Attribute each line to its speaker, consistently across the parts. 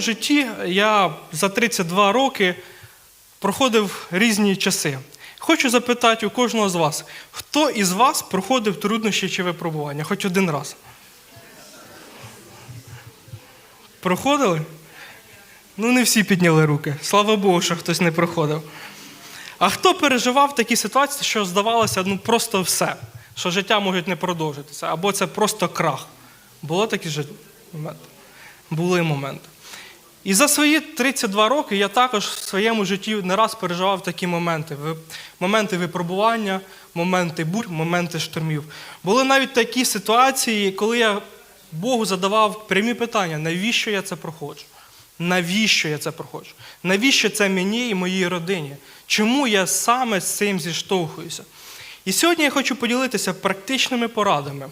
Speaker 1: своєму житті я за 32 роки проходив різні часи. Хочу запитати у кожного з вас, хто із вас проходив труднощі чи випробування? Хоч один раз. Проходили? Ну, не всі підняли руки. Слава Богу, що хтось не проходив. А хто переживав такі ситуації, що здавалося, ну просто все, що життя може не продовжитися, або це просто крах? Було такі ж моменти? Були моменти. І за свої 32 роки я також в своєму житті не раз переживав такі моменти. Моменти випробування, моменти бурь, моменти штормів. Були навіть такі ситуації, коли я Богу задавав прямі питання, навіщо я це проходжу? Навіщо я це проходжу? Навіщо це мені і моїй родині? Чому я саме з цим зіштовхуюся? І сьогодні я хочу поділитися практичними порадами,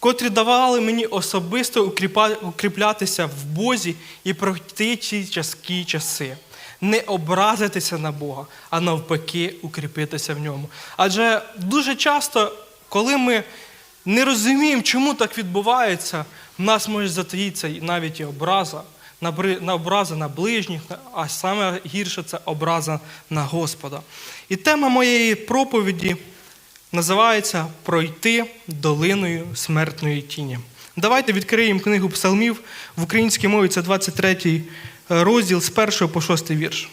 Speaker 1: котрі давали мені особисто укріплятися в Бозі і пройти ці тяжкі часи. Не образитися на Бога, а навпаки, укріпитися в ньому. Адже дуже часто, коли ми не розуміємо, чому так відбувається, в нас може затаїтися навіть і образа, на образа на ближніх, а саме гірше це образа на Господа. І тема моєї проповіді називається Пройти долиною смертної тіні. Давайте відкриємо книгу псалмів в українській мові. Це 23 розділ з 1 по 6 вірш.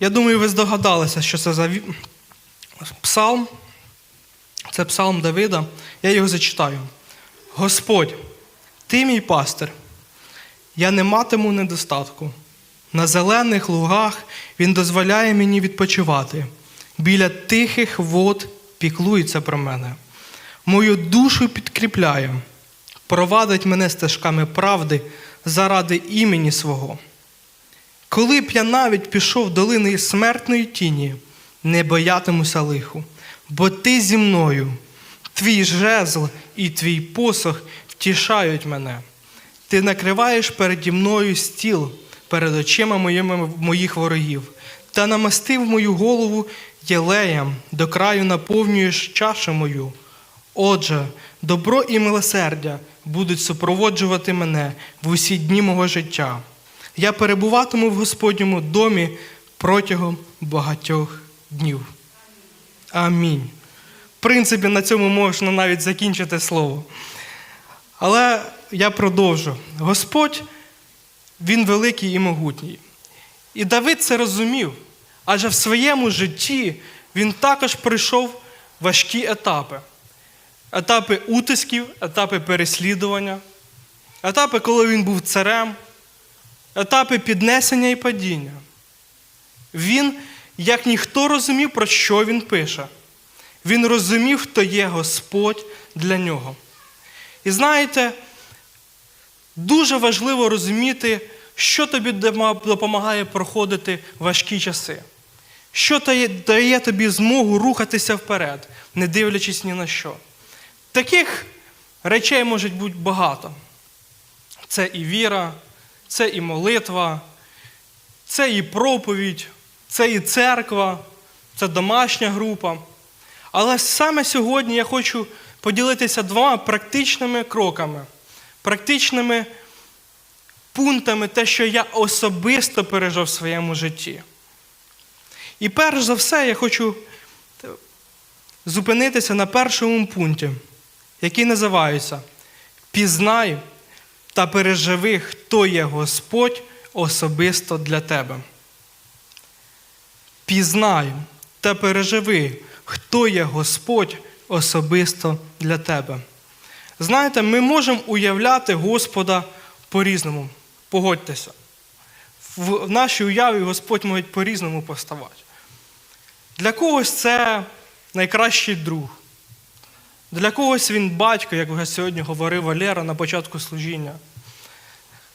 Speaker 1: Я думаю, ви здогадалися, що це за псалм. Це псалм Давида. Я його зачитаю. Господь, ти мій пастир, я не матиму недостатку. На зелених лугах Він дозволяє мені відпочивати. Біля тихих вод піклується про мене. Мою душу підкріпляє, провадить мене стежками правди заради імені свого. Коли б я навіть пішов долини смертної тіні, не боятимуся лиху, бо ти зі мною, твій жезл і твій посох втішають мене. Ти накриваєш переді мною стіл перед очима моїх ворогів, та намастив мою голову єлеєм, до краю наповнюєш чашу мою. Отже, добро і милосердя будуть супроводжувати мене в усі дні мого життя. Я перебуватиму в Господньому домі протягом багатьох днів. Амінь. В принципі, на цьому можна навіть закінчити слово. Але я продовжу. Господь, Він великий і могутній. І Давид це розумів, адже в своєму житті він також пройшов важкі етапи. Етапи утисків, етапи переслідування, етапи, коли він був царем, етапи піднесення і падіння. Він, як ніхто розумів, про що він пише. Він розумів, хто є Господь для нього. І знаєте, дуже важливо розуміти, що тобі допомагає проходити важкі часи. Що дає- тобі змогу рухатися вперед, не дивлячись ні на що. Таких речей може бути багато. Це і віра, це і молитва, це і проповідь, це і церква, це домашня група. Але саме сьогодні я хочу поділитися двома практичними кроками, практичними пунктами, те, що я особисто пережив в своєму житті. І перш за все я хочу зупинитися на першому пункті, який називається Пізнай та переживи, хто є Господь особисто для тебе. Пізнай та переживи, хто є Господь особисто для тебе. Знаєте, ми можемо уявляти Господа по-різному. Погодьтеся. В нашій уяві Господь може по-різному поставати. Для когось це найкращий друг. Для когось він батько, як вже сьогодні говорив Валера на початку служіння.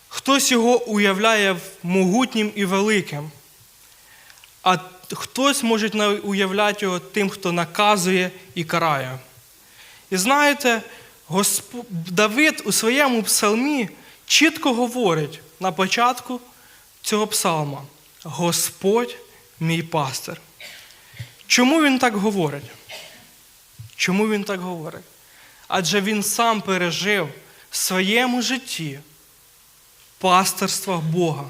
Speaker 1: Хтось його уявляє могутнім і великим, а хтось може уявляти його тим, хто наказує і карає. І знаєте, Госп... Давид у своєму псалмі чітко говорить на початку цього псалма: Господь мій пастир. Чому він так говорить? Чому він так говорить? адже він сам пережив в своєму житті пасторства Бога.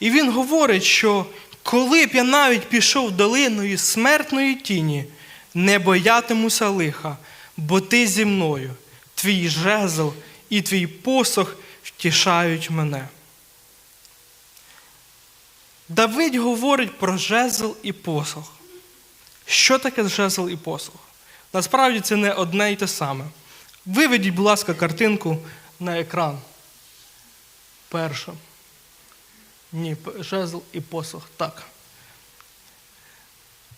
Speaker 1: І він говорить, що коли б я навіть пішов долиною смертної тіні, не боятимуся лиха, бо ти зі мною, твій жезл і твій посох втішають мене. Давид говорить про жезл і посох. Що таке жезл і посох? Насправді це не одне й те саме. Виведіть, будь ласка, картинку на екран. Першу. Ні, жезл і посох. Так.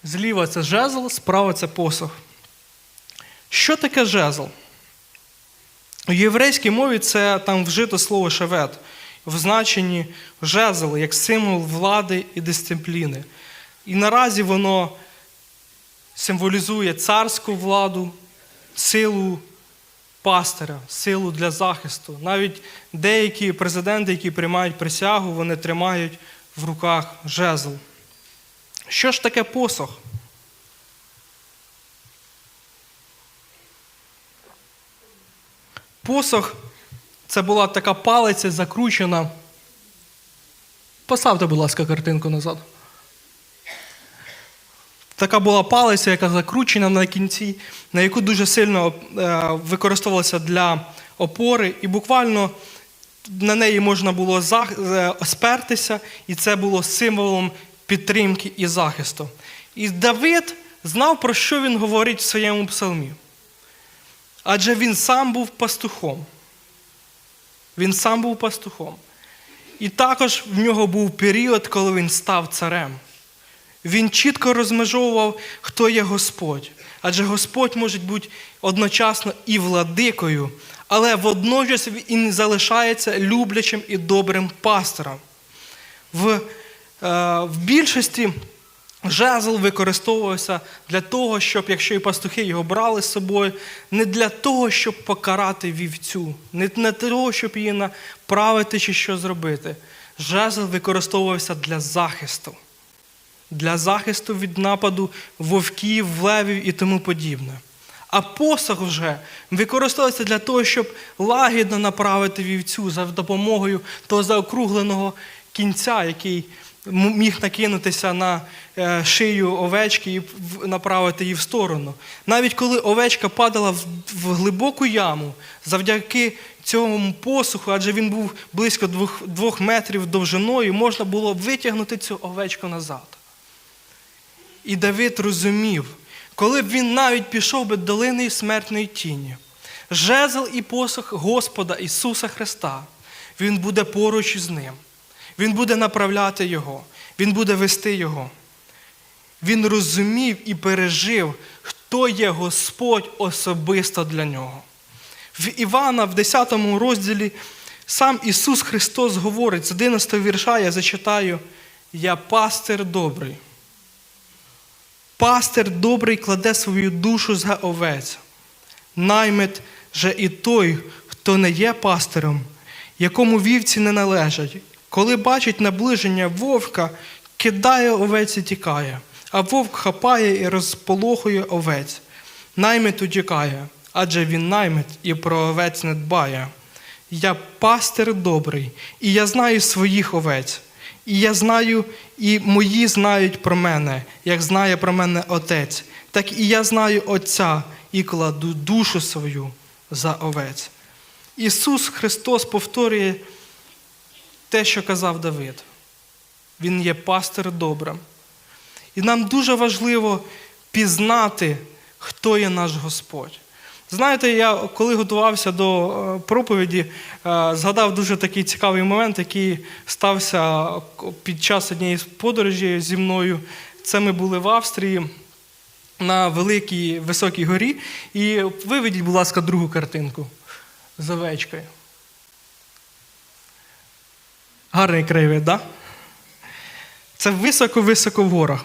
Speaker 1: Зліва це жезл, справа це посох. Що таке жезл? У єврейській мові це там вжито слово шевет, в значенні жезл як символ влади і дисципліни. І наразі воно символізує царську владу, силу пастиря, силу для захисту. Навіть деякі президенти, які приймають присягу, вони тримають в руках жезл. Що ж таке посох? Посох це була така палиця закручена. Поставте, будь ласка, картинку назад. Така була палиця, яка закручена на кінці, на яку дуже сильно е, використовувалася для опори, і буквально на неї можна було е, спертися, і це було символом підтримки і захисту. І Давид знав, про що він говорить в своєму псалмі. Адже він сам був пастухом. Він сам був пастухом. І також в нього був період, коли він став царем. Він чітко розмежовував, хто є Господь. Адже Господь може бути одночасно і владикою, але водночас він залишається люблячим і добрим пастором. В, е, в більшості жезл використовувався для того, щоб, якщо і пастухи його брали з собою, не для того, щоб покарати вівцю, не для того, щоб її направити чи що зробити. Жезл використовувався для захисту для захисту від нападу вовків, левів і тому подібне. А посох вже використовується для того, щоб лагідно направити вівцю за допомогою того заокругленого кінця, який міг накинутися на е, шию овечки і направити її в сторону. Навіть коли овечка падала в, глибоку яму, завдяки цьому посуху, адже він був близько двох, двох метрів довжиною, можна було б витягнути цю овечку назад. І Давид розумів, коли б він навіть пішов би долиною смертної тіні, жезл і посох Господа Ісуса Христа, Він буде поруч із ним. Він буде направляти Його, Він буде вести Його. Він розумів і пережив, хто є Господь особисто для нього. В Івана, в 10 розділі, сам Ісус Христос говорить з 11 вірша, я зачитаю: Я пастир добрий. Пастир добрий кладе свою душу за овець. Наймит же і той, хто не є пастиром, якому вівці не належать. Коли бачить наближення вовка, кидає овець і тікає, а вовк хапає і розполохує овець. Наймит утікає, адже він наймит і про овець не дбає. Я пастир добрий, і я знаю своїх овець. І я знаю, і мої знають про мене, як знає про мене Отець, так і я знаю Отця і кладу душу свою за овець. Ісус Христос повторює те, що казав Давид. Він є пастир добрим. І нам дуже важливо пізнати, хто є наш Господь. Знаєте, я коли готувався до е, проповіді, е, згадав дуже такий цікавий момент, який стався під час однієї з подорожі зі мною. Це ми були в Австрії на великій високій горі. І виведіть, будь ласка, другу картинку з овечкою. Гарний краєвид? Да? Це високо-високо в горах.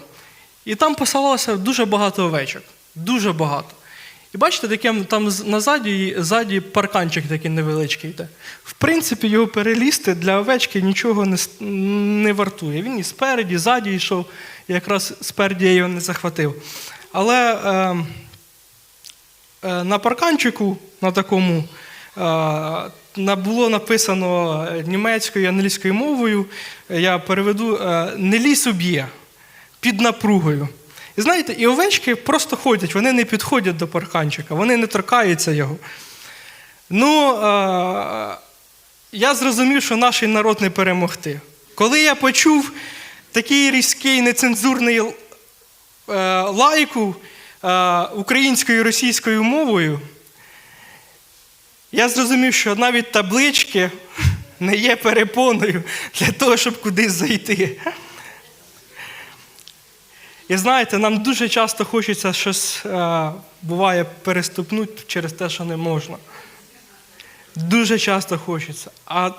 Speaker 1: І там посалося дуже багато овечок. Дуже багато. І бачите, таке там назаді ззаді парканчик такий невеличкий йде. В принципі, його перелізти для овечки нічого не, не вартує. Він і спереді, і ззаді йшов, якраз спереді я його не захватив. Але е, е, на парканчику на такому е, було написано німецькою і англійською мовою. Я переведу е, не ліс уб'є під напругою. І знаєте, і овечки просто ходять, вони не підходять до парканчика, вони не торкаються його. Ну, е, я зрозумів, що наш народ не перемогти. Коли я почув такий різкий нецензурний е, лайку е, українською і російською мовою, я зрозумів, що навіть таблички не є перепоною для того, щоб кудись зайти. І знаєте, нам дуже часто хочеться щось, е, буває, переступнути через те, що не можна. Дуже часто хочеться. А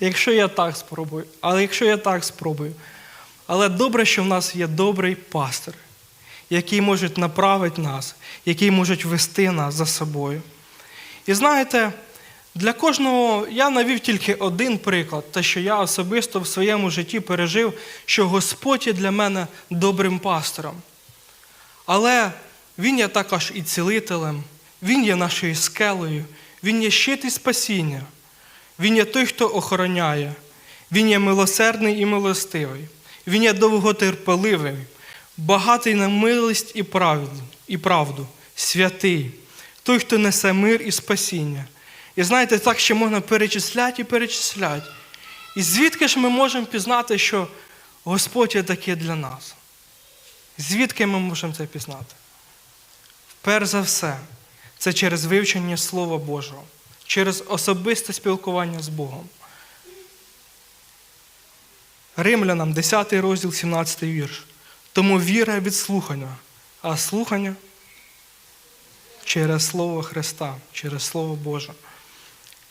Speaker 1: якщо я так спробую, але якщо я так спробую. Але добре, що в нас є добрий пастир, який може направити нас, який може вести нас за собою. І знаєте, для кожного я навів тільки один приклад, те, що я особисто в своєму житті пережив, що Господь є для мене добрим пастором. Але Він є також і цілителем, Він є нашою скелею, Він є щит і спасіння. Він є той, хто охороняє. Він є милосердний і милостивий. Він є довготерпеливий, багатий на милість і правду, святий, той, хто несе мир і спасіння. І знаєте, так ще можна перечисляти і перечисляти. І звідки ж ми можемо пізнати, що Господь є таке для нас? Звідки ми можемо це пізнати? Перш за все, це через вивчення Слова Божого, через особисте спілкування з Богом. Римлянам, 10 розділ, 17 вірш. Тому віра від слухання, а слухання через Слово Христа, через Слово Боже.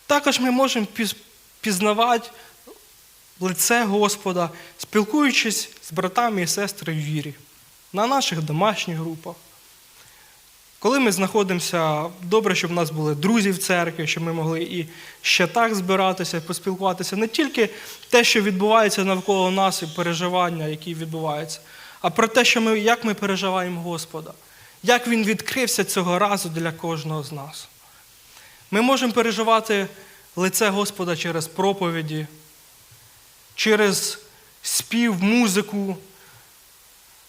Speaker 1: Також ми можемо пізнавати лице Господа, спілкуючись з братами і сестрами в вірі, на наших домашніх групах. Коли ми знаходимося, добре, щоб в нас були друзі в церкві, щоб ми могли і ще так збиратися, поспілкуватися. Не тільки те, що відбувається навколо нас, і переживання, які відбуваються, а про те, що ми, як ми переживаємо Господа, як Він відкрився цього разу для кожного з нас. Ми можемо переживати лице Господа через проповіді, через спів, музику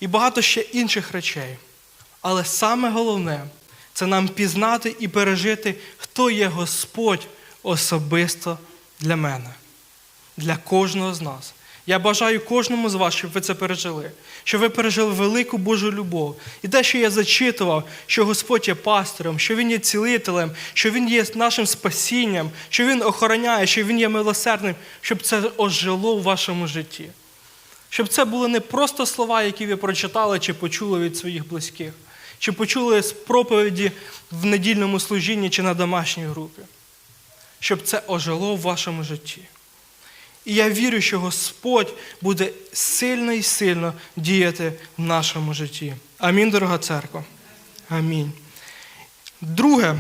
Speaker 1: і багато ще інших речей. Але саме головне це нам пізнати і пережити, хто є Господь особисто для мене, для кожного з нас. Я бажаю кожному з вас, щоб ви це пережили, щоб ви пережили велику Божу любов. І те, що я зачитував, що Господь є пастором, що Він є цілителем, що Він є нашим спасінням, що Він охороняє, що Він є милосердним, щоб це ожило в вашому житті. Щоб це були не просто слова, які ви прочитали чи почули від своїх близьких, чи почули з проповіді в недільному служінні чи на домашній групі. Щоб це ожило в вашому житті. І я вірю, що Господь буде сильно і сильно діяти в нашому житті. Амінь, дорога церква. Амінь. Друге.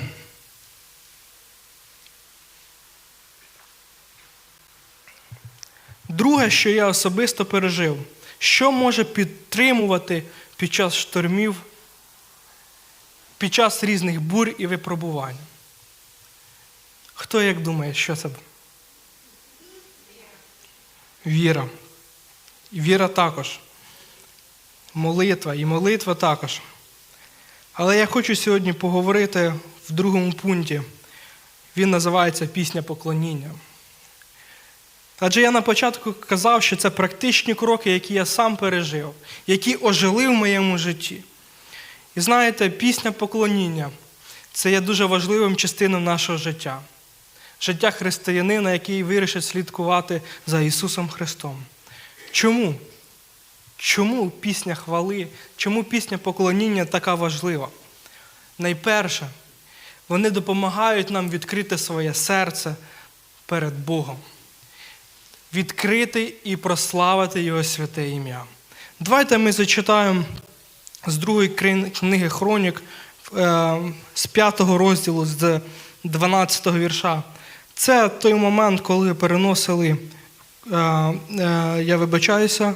Speaker 1: Друге, що я особисто пережив, що може підтримувати під час штормів, під час різних бур і випробувань. Хто як думає, що це? Віра. І віра також. Молитва і молитва також. Але я хочу сьогодні поговорити в другому пункті. Він називається Пісня поклоніння. Адже я на початку казав, що це практичні кроки, які я сам пережив, які ожили в моєму житті. І знаєте, пісня поклоніння це є дуже важливим частиною нашого життя. Життя християнина, який вирішить слідкувати за Ісусом Христом. Чому? Чому пісня хвали, чому пісня поклоніння така важлива? Найперше, вони допомагають нам відкрити своє серце перед Богом відкрити і прославити Його святе ім'я. Давайте ми зачитаємо з другої книги Хронік, е, з 5 розділу, з 12 вірша. Це той момент, коли переносили, е, е, я вибачаюся,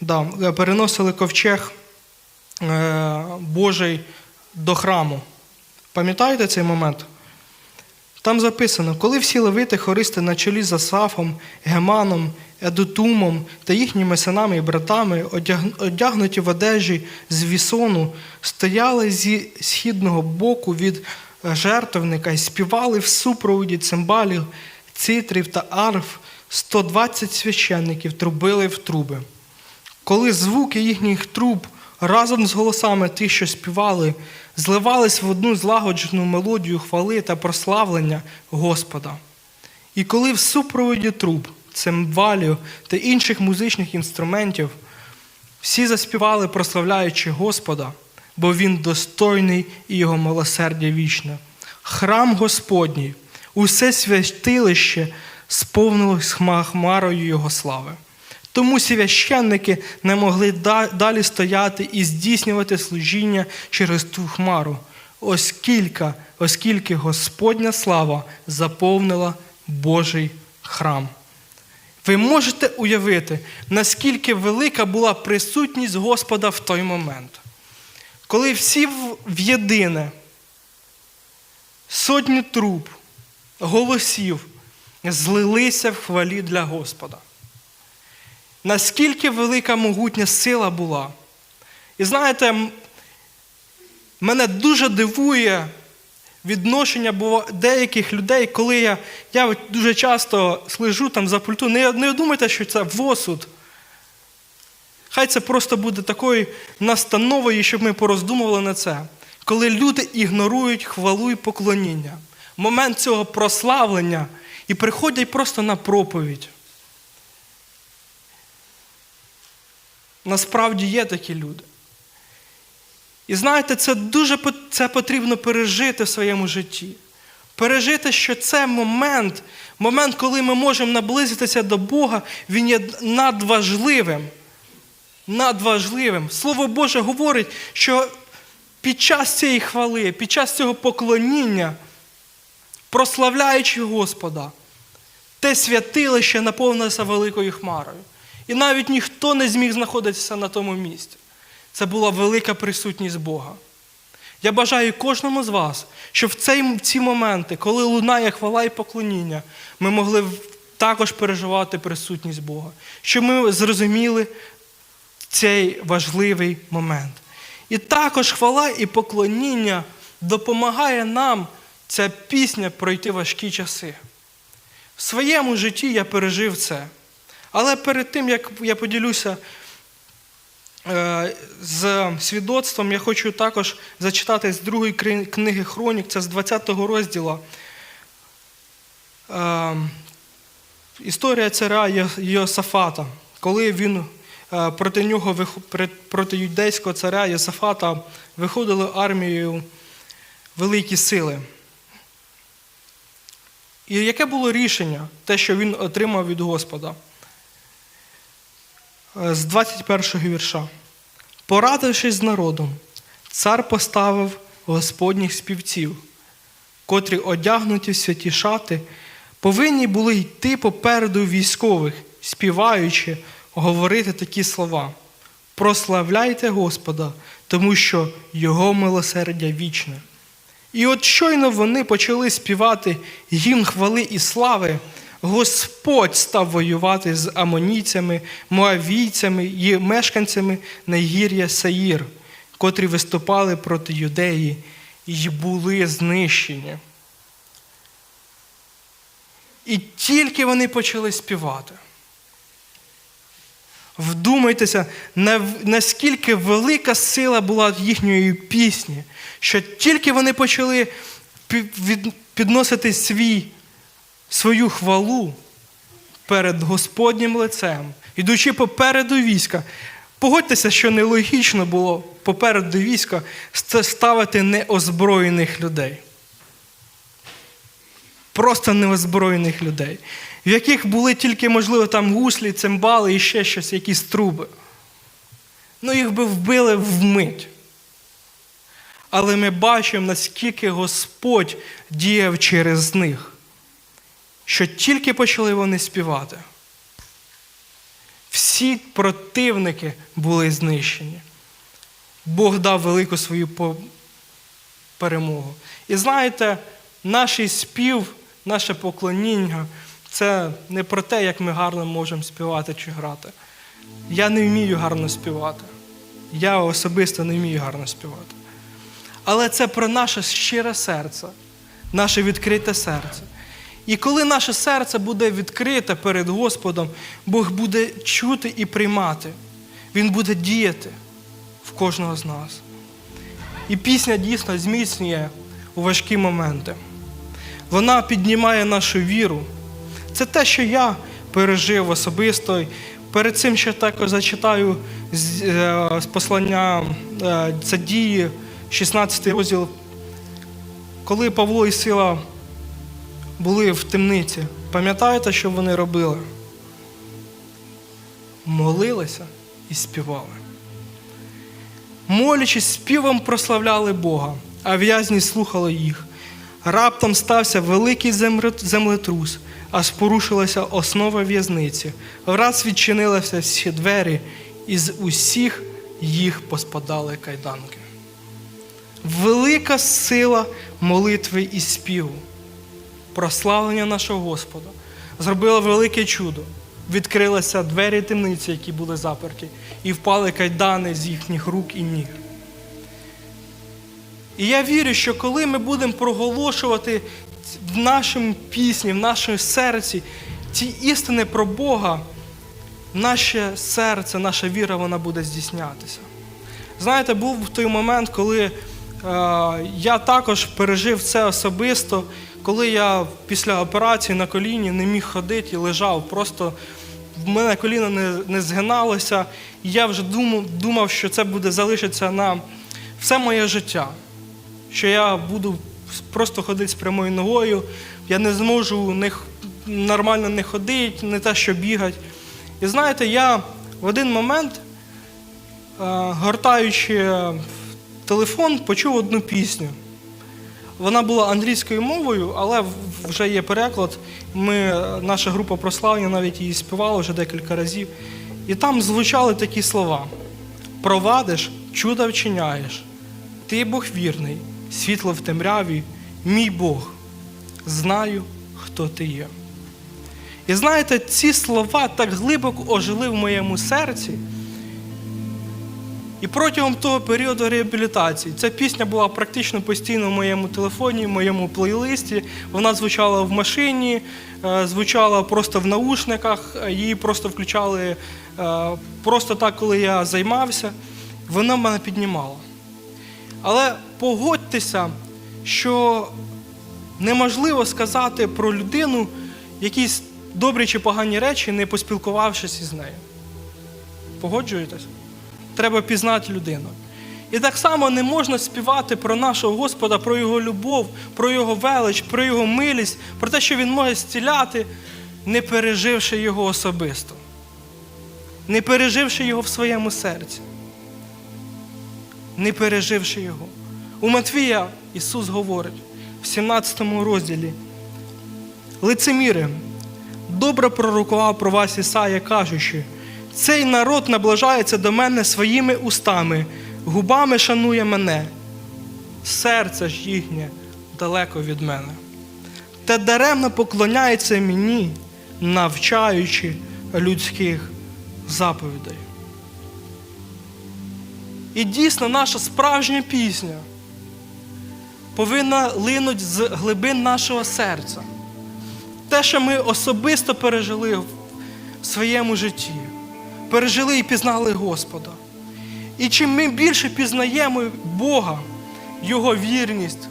Speaker 1: да, переносили ковчег Божий до храму. Пам'ятаєте цей момент? Там записано, коли всі левити хористи на чолі з Асафом, Геманом, Едутумом та їхніми синами і братами, одягнуті в одежі з вісону, стояли зі східного боку від жертвника і співали в супроводі цимбалів, цитрів та арф, 120 священників трубили в труби. Коли звуки їхніх труб разом з голосами тих, що співали, зливались в одну злагоджену мелодію хвали та прославлення Господа. І коли в супроводі труб, цимбалів та інших музичних інструментів всі заспівали, прославляючи Господа, бо Він достойний і Його милосердя вічне. Храм Господній, усе святилище сповнилось хмарою Його слави. Тому священники не могли далі стояти і здійснювати служіння через ту хмару, оскільки, оскільки Господня слава заповнила Божий храм. Ви можете уявити, наскільки велика була присутність Господа в той момент, коли всі в- в'єдине, сотні труб, голосів злилися в хвалі для Господа. Наскільки велика могутня сила була. І знаєте, мене дуже дивує відношення деяких людей, коли я, я дуже часто слежу там за пульту. Не, не думайте, що це восуд. Хай це просто буде такою настановою, щоб ми пороздумували на це. Коли люди ігнорують хвалу і поклоніння, момент цього прославлення і приходять просто на проповідь. Насправді є такі люди. І знаєте, це дуже це потрібно пережити в своєму житті. Пережити, що це момент, момент, коли ми можемо наблизитися до Бога, він є надважливим. Надважливим. Слово Боже говорить, що під час цієї хвали, під час цього поклоніння, прославляючи Господа, те святилище наповнилося великою хмарою. І навіть ніхто не зміг знаходитися на тому місці. Це була велика присутність Бога. Я бажаю кожному з вас, щоб в цей, ці моменти, коли лунає хвала і поклоніння, ми могли також переживати присутність Бога, щоб ми зрозуміли цей важливий момент. І також хвала і поклоніння допомагає нам ця пісня пройти важкі часи. В своєму житті я пережив це. Але перед тим, як я поділюся е, з свідоцтвом, я хочу також зачитати з другої книги Хронік, це з 20-го розділу. Е, Історія царя Йо- Йосафата, коли він проти нього проти юдейського царя Йосафата виходили армією великі сили. І яке було рішення, те, що він отримав від Господа? Е, З 21 вірша. Порадившись з народом, цар поставив господніх співців, котрі, одягнуті в святі шати, повинні були йти попереду військових, співаючи, говорити такі слова: Прославляйте Господа, тому що Його милосердя вічне. І от щойно вони почали співати гімн хвали і слави, Господь став воювати з амонійцями, моавійцями і мешканцями Найгір'я Саїр, котрі виступали проти юдеї і були знищені. І тільки вони почали співати. Вдумайтеся, наскільки велика сила була їхньої пісні, що тільки вони почали підносити свій, свою хвалу перед Господнім лицем, ідучи попереду війська. Погодьтеся, що нелогічно було попереду війська ставити неозброєних людей. Просто неозброєних людей, в яких були тільки, можливо, там гуслі, цимбали і ще щось, якісь труби. Ну, їх би вбили вмить. Але ми бачимо, наскільки Господь діяв через них, що тільки почали вони співати. Всі противники були знищені. Бог дав велику свою перемогу. І знаєте, наш спів, наше поклоніння це не про те, як ми гарно можемо співати чи грати. Я не вмію гарно співати. Я особисто не вмію гарно співати. Але це про наше щире серце, наше відкрите серце. І коли наше серце буде відкрите перед Господом, Бог буде чути і приймати. Він буде діяти в кожного з нас. І пісня дійсно зміцнює у важкі моменти. Вона піднімає нашу віру. Це те, що я пережив особисто. Перед цим ще також зачитаю з, е, послання е, це дії, 16 розділ. Коли Павло і Сила були в темниці, пам'ятаєте, що вони робили? Молилися і співали. Молячись, співом прославляли Бога, а в'язні слухали їх. Раптом стався великий землетрус, аж порушилася основа в'язниці. Враз відчинилися всі двері, і з усіх їх поспадали кайданки. Велика сила молитви і співу, прославлення нашого Господа, зробила велике чудо. Відкрилися двері темниці, які були заперті, і впали кайдани з їхніх рук і ніг. І я вірю, що коли ми будемо проголошувати в нашому пісні, в нашому серці ці істини про Бога, наше серце, наша віра, вона буде здійснятися. Знаєте, був той момент, коли е, я також пережив це особисто, коли я після операції на коліні не міг ходити і лежав. Просто в мене коліно не, не згиналося, і я вже думав, думав, що це буде залишитися на все моє життя. Що я буду просто ходити з прямою ногою, я не зможу не, нормально не ходити, не те, що бігати. І знаєте, я в один момент, е, гортаючи телефон, почув одну пісню. Вона була англійською мовою, але вже є переклад. Ми, е, наша група прославлення навіть її співала вже декілька разів. І там звучали такі слова: провадиш, чудо вчиняєш. Ти Бог вірний, світло в темряві, мій Бог. Знаю, хто ти є. І знаєте, ці слова так глибоко ожили в моєму серці. І протягом того періоду реабілітації ця пісня була практично постійно в моєму телефоні, в моєму плейлисті. Вона звучала в машині, е, звучала просто в наушниках, її просто включали е, просто так, коли я займався. Вона мене піднімала. Але погодьтеся, що неможливо сказати про людину якісь добрі чи погані речі, не поспілкувавшись із нею. Погоджуєтесь? Треба пізнати людину. І так само не можна співати про нашого Господа, про Його любов, про Його велич, про Його милість, про те, що Він може зціляти, не переживши Його особисто, не переживши Його в своєму серці, не переживши Його. У Матвія Ісус говорить в 17 розділі. Лицеміри, добре пророкував про вас Ісая, кажучи, цей народ наближається до мене своїми устами, губами шанує мене, серце ж їхнє далеко від мене. Та даремно поклоняється мені, навчаючи людських заповідей. І дійсно наша справжня пісня повинна линути з глибин нашого серця. Те, що ми особисто пережили в своєму житті, пережили і пізнали Господа. І чим ми більше пізнаємо Бога, Його вірність,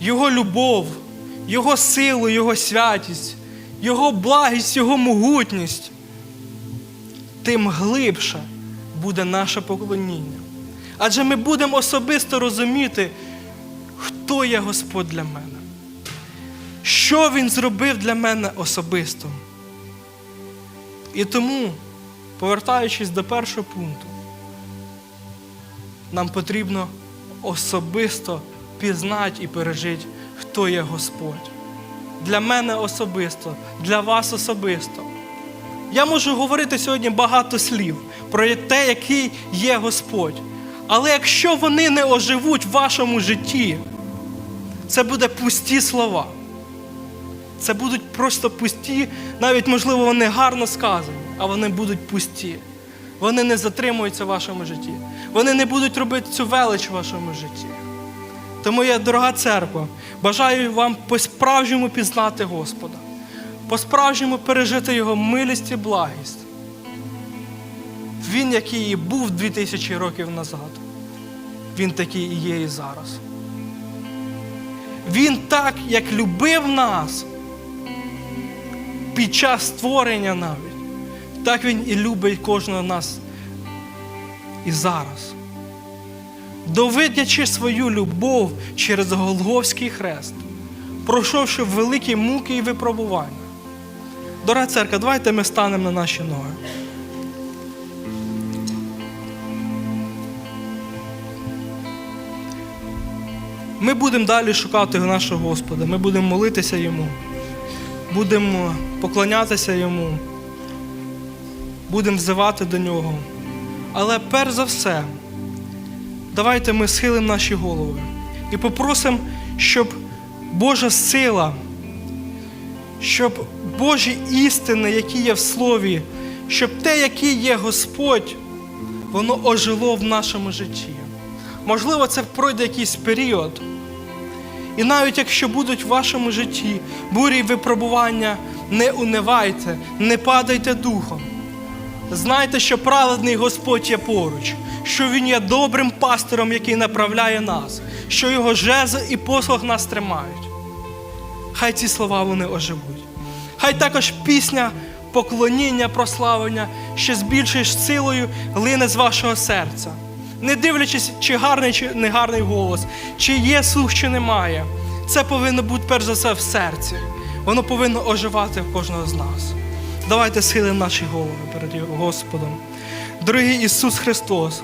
Speaker 1: Його любов, Його силу, Його святість, Його благість, Його могутність, тим глибше буде наше поклоніння. Адже ми будемо особисто розуміти, хто є Господь для мене. Що Він зробив для мене особисто? І тому, повертаючись до першого пункту, нам потрібно особисто пізнати і пережити, хто є Господь. Для мене особисто, для вас особисто. Я можу говорити сьогодні багато слів про те, який є Господь. Але якщо вони не оживуть в вашому житті, це буде пусті слова. Це будуть просто пусті, навіть, можливо, вони гарно сказані, а вони будуть пусті. Вони не затримуються в вашому житті. Вони не будуть робити цю велич в вашому житті. Тому я, дорога церква, бажаю вам по-справжньому пізнати Господа, по-справжньому пережити Його милість і благість. Він, який і був 2000 років назад, він такий і є і зараз. Він так, як любив нас під час створення навіть, так він і любить кожного нас і зараз. Довидячи свою любов через Голговський хрест, пройшовши великі муки і випробування. Дорога церква, давайте ми станемо на наші ноги. Ми будемо далі шукати нашого Господа, ми будемо молитися Йому, будемо поклонятися Йому, будемо взивати до Нього. Але перш за все, давайте ми схилимо наші голови і попросимо, щоб Божа сила, щоб Божі істини, які є в Слові, щоб те, який є Господь, воно ожило в нашому житті. Можливо, це пройде якийсь період. І навіть якщо будуть в вашому житті бурі й випробування, не унивайте, не падайте духом. Знайте, що праведний Господь є поруч, що Він є добрим пастиром, який направляє нас, що його жезл і послуг нас тримають. Хай ці слова вони оживуть. Хай також пісня поклоніння, прославлення ще з більшою силою лине з вашого серця. Не дивлячись, чи гарний, чи не гарний голос, чи є слух, чи немає. Це повинно бути перш за все в серці. Воно повинно оживати в кожного з нас. Давайте схилимо наші голови перед Господом. Дорогий Ісус Христос,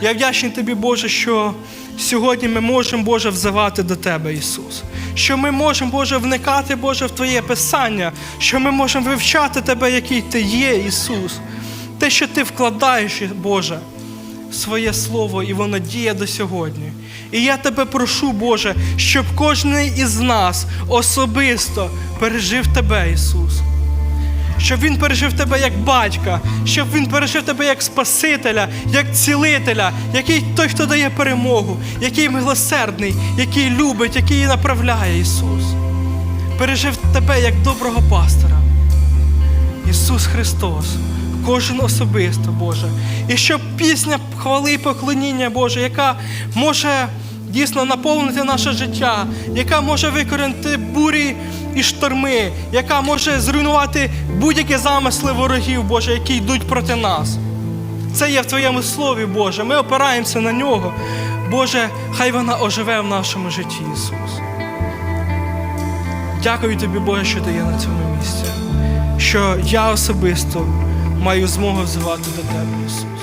Speaker 1: я вдячний Тобі, Боже, що сьогодні ми можемо, Боже, взивати до Тебе, Ісус. Що ми можемо, Боже, вникати, Боже, в Твоє Писання, що ми можемо вивчати Тебе, який Ти є, Ісус. Те, що Ти вкладаєш, Боже, в своє Слово, і воно діє до сьогодні. І я тебе прошу, Боже, щоб кожен із нас особисто пережив Тебе, Ісус щоб він пережив тебе як батька, щоб він пережив тебе як Спасителя, як цілителя, який той, хто дає перемогу, який милосердний, який любить, який направляє Ісус. Пережив тебе як доброго пастора. Ісус Христос, кожен особисто, Боже. І щоб пісня хвали і поклоніння, Боже, яка може дійсно наповнити наше життя, яка може викорінити бурі і шторми, яка може зруйнувати будь-які замисли ворогів, Боже, які йдуть проти нас. Це є в Твоєму слові, Боже. Ми опираємося на нього. Боже, хай вона оживе в нашому житті, Ісус. Дякую тобі, Боже, що ти є на цьому місці. Що я особисто маю змогу взивати до Тебе, Ісус.